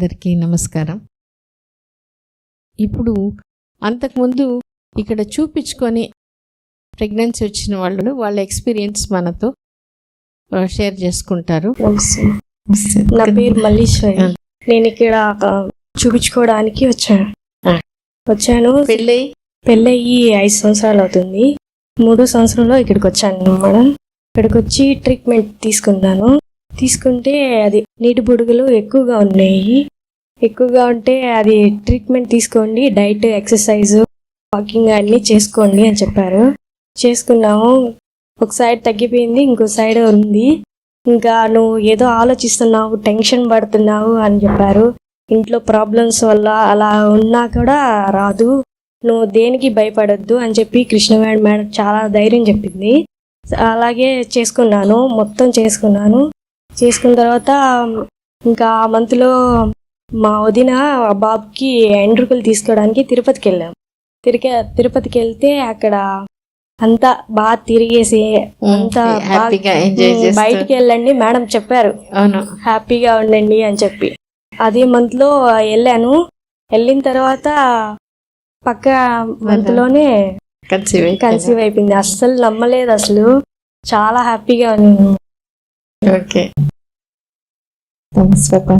అందరికీ నమస్కారం. ఇప్పుడు అంతకుముందు ఇక్కడ చూపించుకొని ప్రెగ్నెన్సీ వచ్చిన వాళ్ళు వాళ్ళ ఎక్స్పీరియన్స్ మనతో షేర్ చేసుకుంటారు. నా పేరు మల్లీశ్వరి. ఆ. నేను ఇక్కడ చూపించుకోవడానికి వచ్చాను. వచ్చాను. పెళ్ళి? పెళ్ళయి ఐదు సంవత్సరాలు అవుతుంది. మూడో సంవత్సరంలో ఇక్కడికి వచ్చాను మేడం. ఇక్కడికి వచ్చి ట్రీట్మెంట్ తీసుకున్నాను తీసుకుంటే అది నీటి బుడుగులు ఎక్కువగా ఉన్నాయి. ఎక్కువగా ఉంటే అది ట్రీట్మెంట్ తీసుకోండి డైట్ ఎక్సర్సైజ్ వాకింగ్ అన్నీ చేసుకోండి అని చెప్పారు. చేసుకున్నాము. ఒక సైడ్ తగ్గిపోయింది ఇంకో సైడ్ ఉంది. ఇంకా నువ్వు ఏదో ఆలోచిస్తున్నావు టెన్షన్ పడుతున్నావు అని చెప్పారు. ఇంట్లో ప్రాబ్లమ్స్ వల్ల అలా ఉన్నా కూడా రాదు. నువ్వు దేనికి భయపడొద్దు అని చెప్పి కృష్ణవేణి మేడం చాలా ధైర్యం చెప్పింది. అలాగే చేసుకున్నాను మొత్తం చేసుకున్నాను. చేసుకున్న తర్వాత ఇంకా ఆ మంత్లో మా వదిన బాబుకి ఎండ్రుకలు తీసుకోవడానికి తిరుపతికి వెళ్ళాం. తిరిగి తిరుపతికి వెళ్తే అక్కడ అంతా బాగా తిరిగేసి అంతా బయటికి వెళ్ళండి మేడం చెప్పారు. అవును. హ్యాపీగా ఉండండి అని చెప్పి. అదే మంత్లో వెళ్ళాను. వెళ్ళిన తర్వాత పక్క మంత్లోనే కన్సీవ్ కన్సీవ్ అయిపోయింది. అస్సలు నమ్మలేదు అసలు. చాలా హ్యాపీగా ఉన్నాను Okay. Thanks, Papa.